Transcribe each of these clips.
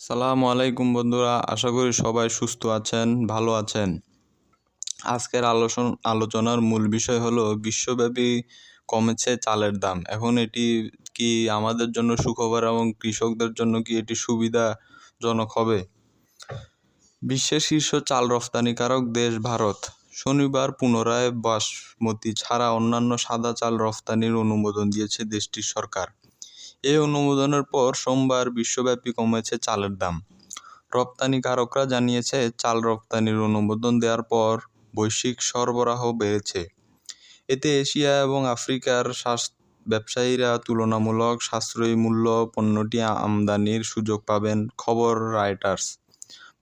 সালামু আলাইকুম বন্ধুরা, আশা করি সবাই সুস্থ আছেন, ভালো আছেন। আজকের আলোচন, আলোচনার মূল বিষয় হলো, বিশ্বব্যাপী কমেছে চালের দাম। এখন এটি কি আমাদের জন্য সুখবর এবং কৃষকদের জন্য কি এটি সুবিধাজনক হবে? বিশ্বের শীর্ষ চাল রফতানিকারক দেশ ভারত। শনিবার পুনরায় বাসমতি ছাড়া অন্যান্য সাদা চাল রফতানির অনুমোদন দিয়েছে দেশটির সরকার। এই অনুমোদনের পর সোমবার বিশ্বব্যাপী কমেছে চালের দাম। রপ্তানিকারকরা জানিয়েছে, চাল রপ্তানির অনুমোদন দেওয়ার পর বৈশ্বিক সরবরাহ বেড়েছে। এতে এশিয়া এবং আফ্রিকার ব্যবসায়ীরা তুলনামূলক সাশ্রয়ী মূল্য পণ্যটি আমদানির সুযোগ পাবেন, খবর রাইটার্স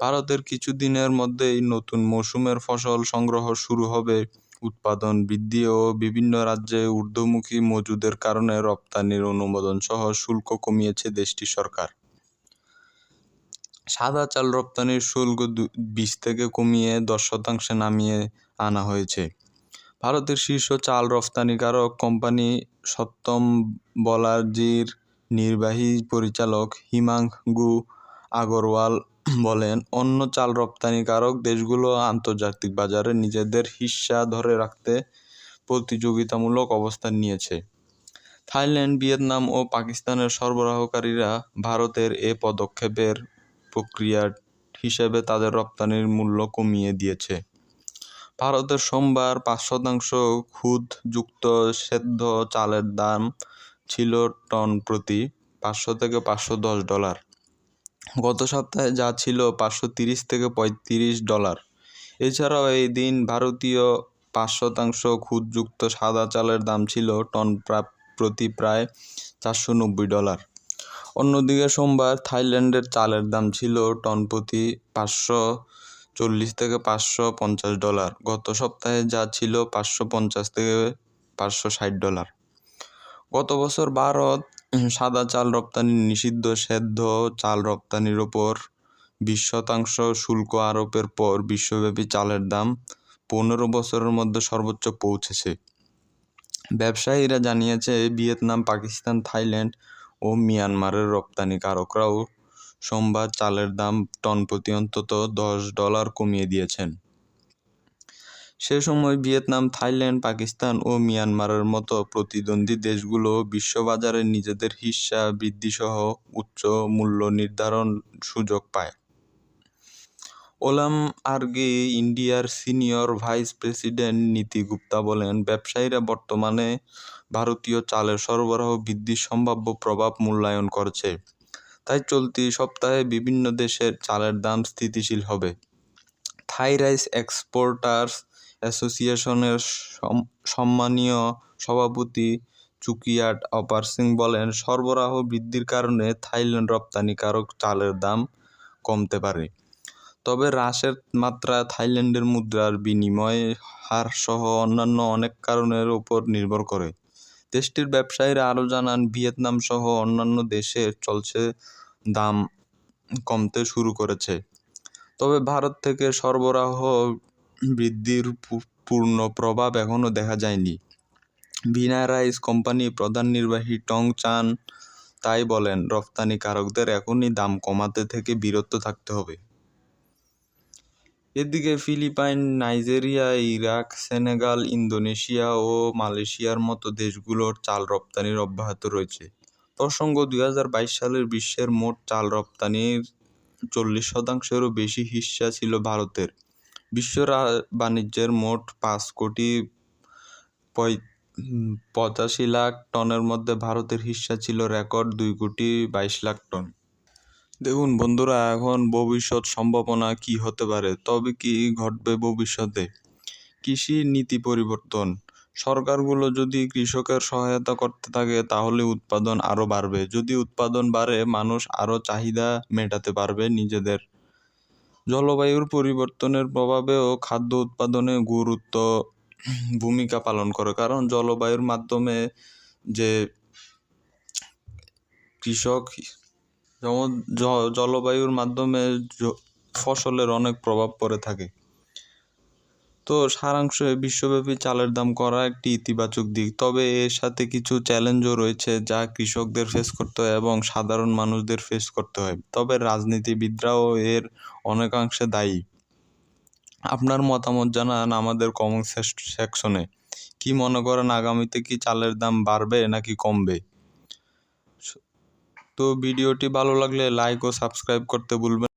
ভারতের কিছুদিনের মধ্যেই নতুন মৌসুমের ফসল সংগ্রহ শুরু হবে। উৎপাদন বৃদ্ধি ও বিভিন্ন রাজ্যে ঊর্ধ্বমুখী মজুদের কারণে রপ্তানির অনুমোদন সহ শুল্ক কমিয়েছে দেশটির সরকার। সাদা চাল রপ্তানির শুল্ক বিশ থেকে কমিয়ে দশ শতাংশে নামিয়ে আনা হয়েছে। ভারতের শীর্ষ চাল রপ্তানিকারক কোম্পানি সত্যম বলার্জির নির্বাহী পরিচালক হিমাংগু আগরওয়াল বলেন, অন্য চাল রপ্তানিকারক দেশগুলো আন্তর্জাতিক বাজারে নিজেদের হিস্সা ধরে রাখতে প্রতিযোগিতামূলক অবস্থান নিয়েছে। থাইল্যান্ড, ভিয়েতনাম ও পাকিস্তানের সরবরাহকারীরা ভারতের এ পদক্ষেপের প্রক্রিয়া হিসেবে তাদের রপ্তানির মূল্য কমিয়ে দিয়েছে। ভারতের সোমবার পাঁচ শতাংশ খুদযুক্ত সেদ্ধ চালের দাম ছিল টন প্রতি পাঁচশো থেকে পাঁচশো দশ ডলার। গত সপ্তাহে যা ছিল পাঁচশো তিরিশ থেকে পঁয়ত্রিশ ডলার। এছাড়াও এই দিন ভারতীয় পাঁচ শতাংশ খুদযুক্ত সাদা চালের দাম ছিল টন প্রতি প্রায় চারশো নব্বই ডলার। অন্যদিকে সোমবার থাইল্যান্ডের চালের দাম ছিল টন প্রতি পাঁচশো চল্লিশ থেকে পাঁচশো পঞ্চাশ ডলার। গত সপ্তাহে যা ছিল পাঁচশো পঞ্চাশ থেকে পাঁচশো ষাট ডলার। গত বছর ভারত সাদা চাল রপ্তানি নিষিদ্ধ, সেদ্ধ চাল রপ্তানির ওপর বিশ শতাংশ শুল্ক আরোপের পর বিশ্বব্যাপী চালের দাম পনেরো বছরের মধ্যে সর্বোচ্চ পৌঁছেছে। ব্যবসায়ীরা জানিয়েছে, ভিয়েতনাম, পাকিস্তান, থাইল্যান্ড ও মিয়ানমারের রপ্তানিকারকরাও সোমবার চালের দাম টন প্রতি অন্তত দশ ডলার কমিয়ে দিয়েছেন। সে সময় ভিয়েতনাম, থাইল্যান্ড, পাকিস্তান ও মিয়ানমারের মতো প্রতিদ্বন্দ্বী দেশগুলো বিশ্ববাজারে নিজেদের হিস্সা বৃদ্ধিসহ উচ্চ মূল্য নির্ধারণ সুযোগ পায়। ওলাম আর্গে ইন্ডিয়ার সিনিয়র ভাইস প্রেসিডেন্ট নীতি গুপ্তা বলেন, ব্যবসায়ীরা বর্তমানে ভারতীয় চালের সরবরাহ বৃদ্ধির সম্ভাব্য প্রভাব মূল্যায়ন করছে। তাই চলতি সপ্তাহে বিভিন্ন দেশের চালের দাম স্থিতিশীল হবে। থাই রাইস এক্সপোর্টার্স অ্যাসোসিয়েশনের সম্মানীয় সভাপতি চুকিয়াট অপার সিং বলেন, সরবরাহ বৃদ্ধির কারণে থাইল্যান্ড রপ্তানিকারক চালের দাম কমতে পারে। তবে হ্রাসের মাত্রা থাইল্যান্ডের মুদ্রার বিনিময় হার সহ অন্যান্য অনেক কারণের উপর নির্ভর করে। দেশটির ব্যবসায়ীরা আরও জানান ভিয়েতনাম সহ অন্যান্য দেশে চলছে দাম কমতে শুরু করেছে। তবে ভারত থেকে সরবরাহ বৃদ্ধির পূর্ণ প্রভাব এখনও দেখা যায়নি। ভিনা রাইস কোম্পানি প্রধান নির্বাহী টং চান তাই বলেন রপ্তানিকারকদের এখনই দাম কমাতে থেকে বিরত থাকতে হবে। এদিকে Philippines, Nigeria, Iraq, Senegal, Indonesia ও মালয়েশিয়ার মতো দেশগুলোর চাল রপ্তানির অব্যাহত রয়েছে। প্রসঙ্গ, দুই হাজার বাইশ সালের বিশ্বের মোট চাল রপ্তানির চল্লিশ শতাংশেরও বেশি হিস্সা ছিল ভারতের। বিশ্ব বাণিজ্যের মোট পাঁচ কোটি পঁচাশি লাখ টনের মধ্যে ভারতের হিস্সা ছিল রেকর্ড দুই কোটি বাইশ লাখ টন। দেখুন বন্ধুরা, এখন ভবিষ্যৎ সম্ভাবনা কি হতে পারে? তবে কি ঘটবে ভবিষ্যতে? কৃষি নীতি পরিবর্তন। সরকারগুলো যদি কৃষকের সহায়তা করতে থাকে, তাহলে উৎপাদন আরও বাড়বে। যদি উৎপাদন বাড়ে, মানুষ আরও চাহিদা মেটাতে পারবে নিজেদের। জলবায়ুর পরিবর্তনের প্রভাবেও খাদ্য উৎপাদনে গুরুত্ব ভূমিকা পালন করে। কারণ জলবায়ুর মাধ্যমে যে কৃষক, যেমন জলবায়ুর মাধ্যমে ফসলের অনেক প্রভাব পড়ে থাকে। তো সারাংশে বিশ্বব্যাপী চালের দাম করা একটি ইতিবাচক দিক। তবে এর সাথে কিছু চ্যালেঞ্জও রয়েছে যা কৃষকদের ফেস করতে হয় এবং সাধারণ মানুষদের ফেস করতে হয়। তবে রাজনীতিবিদরাও এর অনেকাংশে দায়ী। আপনার মতামত জানান আমাদের কমেন্ট সেকশনে কি মনে করেন, আগামীতে কি চালের দাম বাড়বে নাকি কমবে? তো ভিডিওটি ভালো লাগলে লাইক ও সাবস্ক্রাইব করতে ভুলবেন